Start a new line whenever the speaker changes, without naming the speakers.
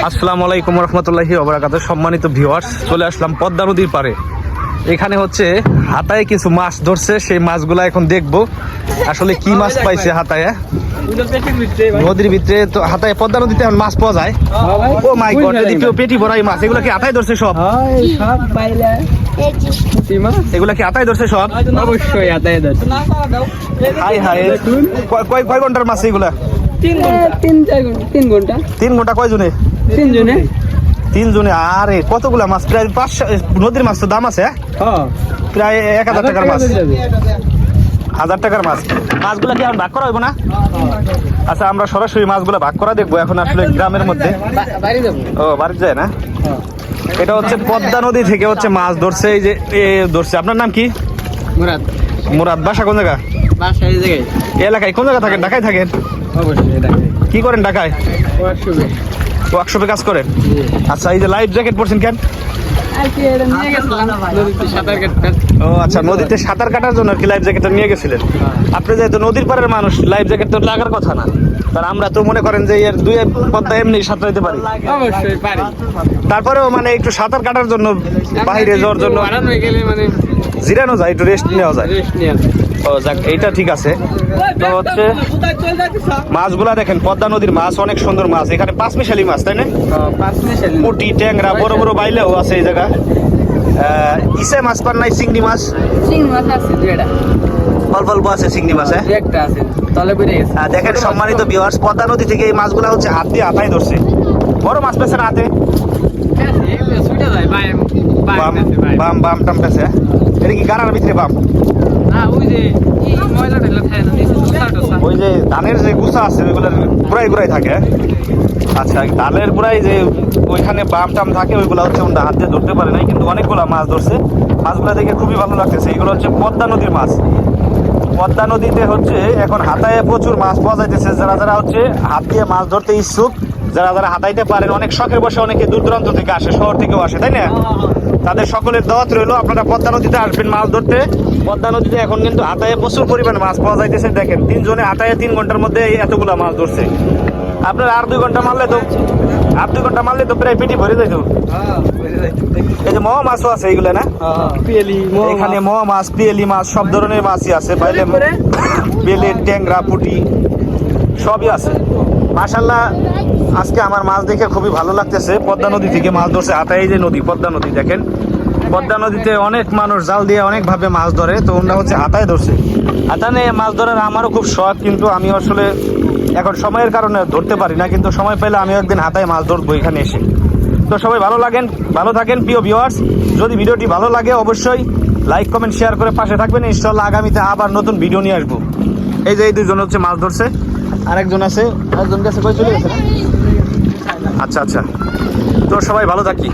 আসসালামু আলাইকুম রহমতুল্লাহি ওবরাকাত সম্মানিত ভিউয়ার্স চলে আসলাম পদ্মা নদীর পারে এখানে হচ্ছে হাতায় কিছু মাছ ধরছে সেই মাছগুলো এখন দেখব। আসলে কি মাছ পাইছে হাতায় নদীর ভিতরে তো হাতায় পদ্মা নদীতে এখন মাছ পাওয়া যায়। ও মাই গড এদিকেও পেটি ভরাই মাছ এগুলো কি হাতায় ধরছে সব?
সব পাইলে
এগুলো কি হাতায় ধরছে সব?
অবশ্যই
হাই হাই কয়- কয় কয় ঘণ্টার মাছ এগুলা?
তিন তিন ঘণ্টা তিন ঘণ্টা।
তিন ঘণ্টা কয় জনে
তিন জনে?
তিন জনে আরে কতগুলা মাছ? প্রায় পাঁচশো নদীর মাছ তো দাম আছে হ্যাঁ?
হ্যাঁ।
প্রায় এক হাজার টাকার মাছ। হাজার টাকার মাছ। মাছগুলো কি এখন ভাগ করা হইব না? আচ্ছা আমরা সরাসরি মাছগুলো ভাগ করা দেখব এখন আসলে গ্রামের মধ্যে। ও বাড়িতে যায় না? এটা হচ্ছে পদ্মা নদী থেকে হচ্ছে মাছ ধরছে এই যে এ ধরছে। আপনার নাম কি?
মুরাদ।
মুরাদ বাসা কোন জায়গা?
বাসা এই জায়গায়।
এলাকায় কোন জায়গা থাকেন? ঢাকায় থাকেন? কি করেন ঢাকায়?
ওয়ার্কশপে
কাজ করেন আচ্ছা এই যে লাইফ জ্যাকেট পরছেন কেন? ও আচ্ছা নদীতে সাঁতার কাটার জন্য কি লাইফ জ্যাকেটটা নিয়ে গেছিলেন? আপনি যেহেতু নদীর পাড়ের মানুষ লাইফ জ্যাকেট তো লাগার কথা না। কারণ আমরা তো মনে করেন যে এর দুই পদ্মা এমনি সাঁতার দিতে পারি।
অবশ্যই পারি।
তারপরেও মানে একটু সাঁতার কাটার জন্য বাইরে যাওয়ার জন্য
মানে
জিরানো যায় একটু রেস্ট নেওয়া যায়। ও যাক এইটা ঠিক আছে। তো হচ্ছে মাছগুলা দেখেন পদ্মা নদীর মাছ অনেক সুন্দর মাছ। এখানে পাঁচমিশালি মাছ তাই না? পুটি ট্যাংরা বড় বড় বাইলেও আছে এই জায়গা। ইসে মাছ পার নাই চিংড়ি মাছ?
চিং মাছ আছে দুইটা।
অল্প অল্প আছে চিংড়ি মাছ হ্যাঁ?
একটা আছে তলে বেড়ে গেছে।
দেখেন সম্মানিত ভিউয়ার্স পদ্মা নদী থেকে এই মাছগুলা হচ্ছে হাত দিয়ে হাতায় ধরছে। বড় মাছ পেছে না হাতে?
বাই
বাম বাম টাম পেছে এটা কি গাড়ার ভিতরে বাম?
ওই যে
ধানের যে গুছা আছে ওইগুলোর গুড়াই গুড়াই থাকে আচ্ছা ধানের গুড়াই যে ওইখানে বাম টাম থাকে ওইগুলো হচ্ছে ওটা হাত দিয়ে ধরতে পারে নাই কিন্তু অনেকগুলো মাছ ধরছে। মাছগুলো দেখে খুবই ভালো লাগতেছে। এগুলো হচ্ছে পদ্মা নদীর মাছ। পদ্মা নদীতে হচ্ছে এখন হাতায় প্রচুর মাছ পাওয়া যাইতেছে। যারা যারা হচ্ছে হাত দিয়ে মাছ ধরতে ইচ্ছুক যারা যারা হাতাইতে পারেন অনেক শখের বসে অনেকে দূর দূরান্ত থেকে আসে শহর থেকেও আসে তাই না? তাদের সকলের দাওয়াত রইল আপনারা পদ্মা নদীতে আসবেন মাছ ধরতে। পদ্মা নদীতে এখন কিন্তু হাতায় প্রচুর পরিমাণে মাছ পাওয়া যাইতেছে। দেখেন তিনজনে হাতায় তিন ঘণ্টার মধ্যে এতগুলা মাছ ধরছে। আপনার আর দুই ঘণ্টা মারলে তো আর দুই ঘণ্টা মারলে তো প্রায় পেটি ভরে যাইতো। এই যে মহা মাছও আছে এইগুলো না?
পিয়েলি
এখানে মোয়া মাছ পিয়েলি মাছ সব ধরনের মাছই আছে। বাইলে বেলে ট্যাংরা পুটি সবই আছে। মাশাল্লাহ আজকে আমার মাছ দেখে খুবই ভালো লাগতেছে। পদ্মা নদী থেকে মাছ ধরছে। আতাই যে নদী পদ্মা নদী দেখেন। পদ্মা নদীতে অনেক মানুষ জাল দিয়ে অনেকভাবে মাছ ধরে। তো ওরা হচ্ছে হাতায় ধরছে। হাতা নিয়ে মাছ ধরার আমারও খুব শখ কিন্তু আমি আসলে এখন সময়ের কারণে ধরতে পারি না, কিন্তু সময় পেলে আমি একদিন হাতায় মাছ ধরবো এখানে এসে। তো সবাই ভালো লাগেন, ভালো থাকেন, প্রিয় ভিউয়ার্স যদি ভিডিওটি ভালো লাগে, অবশ্যই লাইক কমেন্ট শেয়ার করে পাশে থাকবেন। ইনশাল্লাহ আগামীতে আবার নতুন ভিডিও নিয়ে আসব। এই যে এই দুজন হচ্ছে মাছ ধরছে। আরেকজন আছে আরেকজন কাছে চলে গেছে? আচ্ছা আচ্ছা। তো সবাই ভালো থাকি।